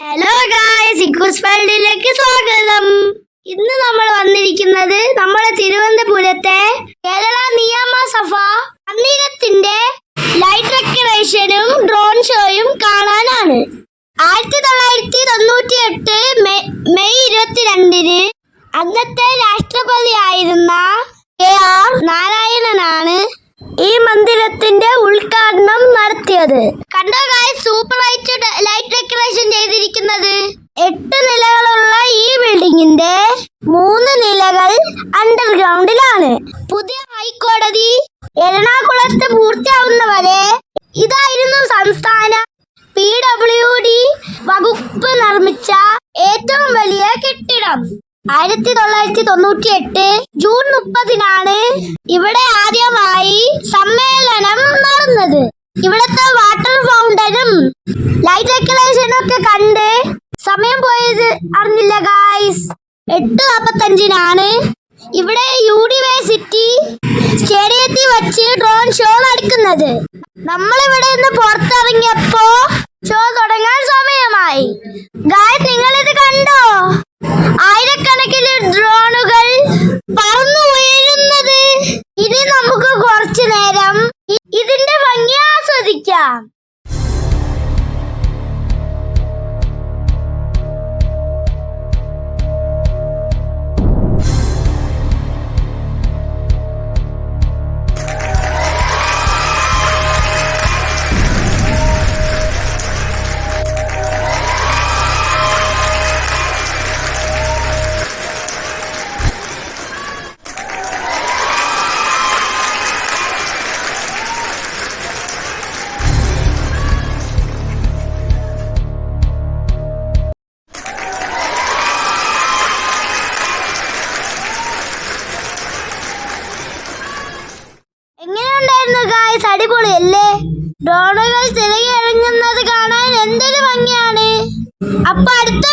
Hello guys ഇക്കൂസ് വേൾഡിലേക്ക് സ്വാഗതം. ഇന്ന് നമ്മൾ വന്നിരിക്കുന്നത് നമ്മുടെ തിരുവനന്തപുരത്തെ കേരള നിയമസഭ മന്ദിരത്തിന്റെ ലൈറ്റ് ഡെക്കറേഷനും ഡ്രോൺ ഷോയും കാണാനാണ്. ആയിരത്തി തൊള്ളായിരത്തി തൊണ്ണൂറ്റി എട്ട് മെയ് ഇരുപത്തിരണ്ടിന് അന്നത്തെ രാഷ്ട്രപതി ആയിരുന്ന കെ ആർ നാരായണനാണ് ഈ മന്ദിരത്തിന്റെ ഉദ്ഘാടനം നടത്തിയത്. കണ്ടോ ഗായ് സൂപ്പർ ലൈറ്റ് ലൈറ്റ് ഡെക്കറേഷൻ ചെയ്തിരിക്കുന്നത്. എട്ട് നിലകളുള്ള ഈ ബിൽഡിങ്ങിന്റെ മൂന്ന് നിലകൾ അണ്ടർഗ്രൗണ്ടിലാണ് പുതിയ ഹൈക്കോടതി എറണാകുളത്ത് പൂർത്തിയാവുന്നവരെ ഇതായിരുന്നു സംസ്ഥാന പി ഡബ്ല്യു ഡി വകുപ്പ് നിർമ്മിച്ച ഏറ്റവും വലിയ കെട്ടിടം. ആയിരത്തി തൊള്ളായിരത്തി തൊണ്ണൂറ്റി എട്ട് ജൂൺ മുപ്പതിനാണ് ഇവിടെ ആദ്യമായി സമ്മേളനം നടന്നത്. ഇവിടുത്തെ ഒക്കെ കണ്ട് സമയം പോയത് അറിഞ്ഞില്ല ഗായ്സ് എട്ട് നാപ്പത്തഞ്ചിനാണ്. ഇവിടെ യൂണിവേഴ്സിറ്റി സ്റ്റേഡിയത്തിൽ വെച്ച് ഡ്രോൺ ഷോ നടക്കുന്നത്. നമ്മൾ ഇവിടെ നിന്ന് പുറത്തിറങ്ങിയപ്പോ ഷോ തുടങ്ങാൻ സമയമായി. ഗായ്സ് നിങ്ങൾ ഇത് കണ്ടോ? ആയിരക്കണക്കിന് ഡ്രോണുകൾ പറന്നു ഉയരുന്നത് ഇനി നമുക്ക് കുറച്ചു നേരം ഇതിന്റെ ഭംഗി ആസ്വദിക്കാം. ഗായ്സ് അടിപൊളിയല്ലേ? ഡ്രോണുകൾ തിരികെ ഇറങ്ങുന്നത് കാണാൻ എന്തൊരു ഭംഗിയാണ്. അപ്പൊ അടുത്ത